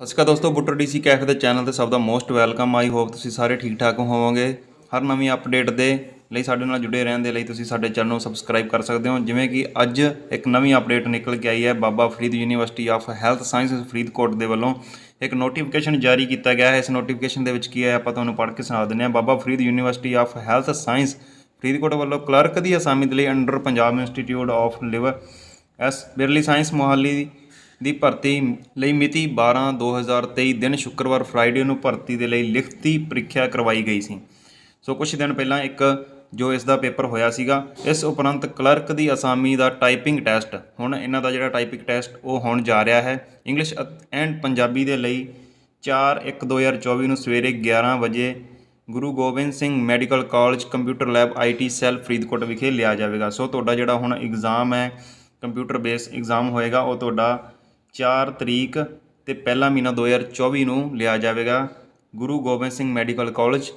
ਸਤਿ ਸ਼੍ਰੀ ਅਕਾਲ ਦੋਸਤੋ, ਬੁੱਟਰ ਡੀਸੀ ਕੈਫੇ ਦੇ ਚੈਨਲ ਤੇ ਸਭ ਦਾ ਮੋਸਟ ਵੈਲਕਮ। ਆਈ ਹੋਪ ਤੁਸੀਂ ਸਾਰੇ ਠੀਕ ਠਾਕ ਹੋਵੋਗੇ। ਹਰ ਨਵੀਂ ਅਪਡੇਟ ਦੇ ਲਈ ਸਾਡੇ ਨਾਲ ਜੁੜੇ ਰਹਿਣ ਦੇ ਲਈ ਤੁਸੀਂ ਸਾਡੇ ਚੈਨਲ ਨੂੰ ਸਬਸਕ੍ਰਾਈਬ ਕਰ ਸਕਦੇ ਹੋ। ਜਿਵੇਂ ਕਿ ਅੱਜ ਇੱਕ ਨਵੀਂ ਅਪਡੇਟ ਨਿਕਲ ਕੇ ਆਈ ਹੈ Baba Farid university of health sciences Faridkot ਦੇ ਵੱਲੋਂ। ਇੱਕ ਨੋਟੀਫਿਕੇਸ਼ਨ ਜਾਰੀ ਕੀਤਾ ਗਿਆ ਹੈ। ਇਸ ਨੋਟੀਫਿਕੇਸ਼ਨ ਦੇ ਵਿੱਚ ਕੀ ਹੈ ਆਪਾਂ ਤੁਹਾਨੂੰ ਪੜ੍ਹ ਕੇ ਸੁਣਾ ਦਿੰਦੇ ਹਾਂ। Baba Farid university of health science Faridkot ਵੱਲੋਂ ਕਲਰਕ ਦੀ ਅਸਾਮੀ ਦੇ ਲਈ under Punjab institute of liver S biliary science Mohali ਦੀ ਭਰਤੀ ਲਈ ਮਿਤੀ 12 2023 ਦਿਨ ਸ਼ੁੱਕਰਵਾਰ ਫਰਾਈਡੇ ਨੂੰ ਭਰਤੀ ਦੇ ਲਈ ਲਿਖਤੀ ਪ੍ਰੀਖਿਆ ਕਰਵਾਈ ਗਈ ਸੀ। ਸੋ ਕੁਝ ਦਿਨ ਪਹਿਲਾਂ ਇੱਕ ਜੋ ਇਸ ਦਾ ਪੇਪਰ ਹੋਇਆ ਸੀਗਾ, ਇਸ ਉਪਰੰਤ ਕਲਰਕ ਦੀ ਅਸਾਮੀ ਦਾ ਟਾਈਪਿੰਗ ਟੈਸਟ, ਹੁਣ ਇਹਨਾਂ ਦਾ ਜਿਹੜਾ ਟਾਈਪਿੰਗ ਟੈਸਟ ਉਹ ਹੋਣ ਜਾ ਰਿਹਾ ਹੈ। ਇੰਗਲਿਸ਼ ਐਂਡ ਪੰਜਾਬੀ ਦੇ ਲਈ 4/1/2024 ਨੂੰ ਸਵੇਰੇ 11 ਵਜੇ Guru Gobind Singh medical college computer lab IT cell Faridkot ਵਿਖੇ ਲਿਆ ਜਾਵੇਗਾ। ਸੋ ਤੁਹਾਡਾ ਜਿਹੜਾ ਹੁਣ ਐਗਜ਼ਾਮ ਹੈ, ਕੰਪਿਊਟਰ ਬੇਸ ਐਗਜ਼ਾਮ ਹੋਏਗਾ, ਉਹ ਤੁਹਾਡਾ 4 ਤਰੀਕ ਤੇ ਪਹਿਲਾ ਮਹੀਨਾ 2024 ਨੂੰ ਲਿਆ ਜਾਵੇਗਾ ਗੁਰੂ ਗੋਬਿੰਦ ਸਿੰਘ ਮੈਡੀਕਲ ਕਾਲਜ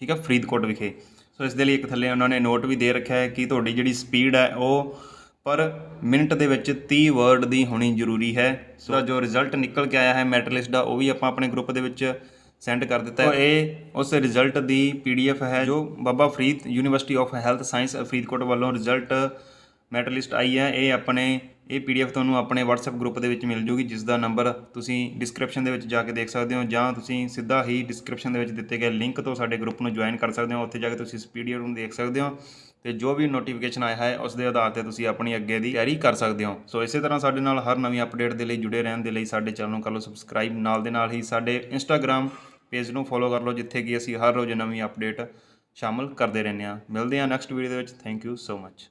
ਠੀਕ ਹੈ ਫਰੀਦਕੋਟ ਵਿਖੇ। ਸੋ ਇਸ ਦੇ ਲਈ ਇੱਕ ਥੱਲੇ ਉਹਨਾਂ ਨੇ ਨੋਟ ਵੀ ਦੇ ਰੱਖਿਆ ਹੈ ਕਿ ਤੁਹਾਡੀ ਜਿਹੜੀ ਸਪੀਡ ਹੈ ਉਹ ਪਰ ਮਿੰਟ ਦੇ ਵਿੱਚ 30 ਵਰਡ ਦੀ ਹੋਣੀ ਜ਼ਰੂਰੀ ਹੈ। ਸੋ ਜੋ ਰਿਜ਼ਲਟ ਨਿਕਲ ਕੇ ਆਇਆ ਹੈ ਮੈਰਿਟ ਲਿਸਟ ਦਾ ਉਹ ਵੀ ਆਪਾਂ ਆਪਣੇ ਗਰੁੱਪ ਦੇ ਵਿੱਚ ਸੈਂਡ ਕਰ ਦਿੱਤਾ ਹੈ। ਇਹ ਉਸ ਰਿਜ਼ਲਟ ਦੀ ਪੀਡੀਐਫ ਹੈ ਜੋ Baba Farid university of health science Faridkot ਵੱਲੋਂ ਰਿਜ਼ਲਟ ਮੈਰਿਟ ਲਿਸਟ ਆਈ ਹੈ। ਇਹ ਆਪਣੇ ਇਹ ਪੀਡੀਐਫ ਤੁਹਾਨੂੰ ਆਪਣੇ WhatsApp ਗਰੁੱਪ ਦੇ ਵਿੱਚ ਮਿਲ ਜੂਗੀ ਜਿਸ ਦਾ ਨੰਬਰ ਤੁਸੀਂ ਡਿਸਕ੍ਰਿਪਸ਼ਨ ਦੇ ਵਿੱਚ ਜਾ ਕੇ ਦੇਖ ਸਕਦੇ ਹੋ, ਜਾਂ ਤੁਸੀਂ ਸਿੱਧਾ ਹੀ ਡਿਸਕ੍ਰਿਪਸ਼ਨ ਦੇ ਵਿੱਚ ਦਿੱਤੇ ਗਏ ਲਿੰਕ ਤੋਂ ਸਾਡੇ ਗਰੁੱਪ ਨੂੰ ਜੁਆਇਨ ਕਰ ਸਕਦੇ ਹੋ, ਉੱਥੇ ਜਾ ਕੇ ਤੁਸੀਂ ਇਸ ਪੀਡੀਐਫ ਨੂੰ ਦੇਖ ਸਕਦੇ ਹੋ, ਤੇ ਜੋ ਵੀ ਨੋਟੀਫਿਕੇਸ਼ਨ ਆਇਆ ਹੈ, ਉਸ ਦੇ ਆਧਾਰ ਤੇ ਤੁਸੀਂ ਆਪਣੀ ਅੱਗੇ ਦੀ ਤਿਆਰੀ ਕਰ ਸਕਦੇ ਹੋ। ਸੋ ਇਸੇ ਤਰ੍ਹਾਂ ਸਾਡੇ ਨਾਲ ਹਰ ਨਵੀਂ ਅਪਡੇਟ ਦੇ ਲਈ ਜੁੜੇ ਰਹਿਣ ਦੇ ਲਈ ਸਾਡੇ ਚੈਨਲ ਨੂੰ ਕਰ ਲਓ ਸਬਸਕ੍ਰਾਈਬ ਨਾਲ ਦੇ ਨਾਲ ਹੀ ਸਾਡੇ ਇੰਸਟਾਗ੍ਰam ਪੇਜ ਨੂੰ ਫੋਲੋ ਕਰ ਲਓ, ਜਿੱਥੇ ਕਿ ਅਸੀਂ ਹਰ ਰੋਜ਼ ਨਵੀਂ ਅਪਡੇਟ ਸ਼ਾਮਲ ਕਰਦੇ ਰਹਿੰਦੇ ਹਾਂ। ਮਿਲਦੇ ਹਾਂ ਨੈਕਸਟ ਵੀਡੀਓ ਦੇ ਵਿੱਚ। Thank you so much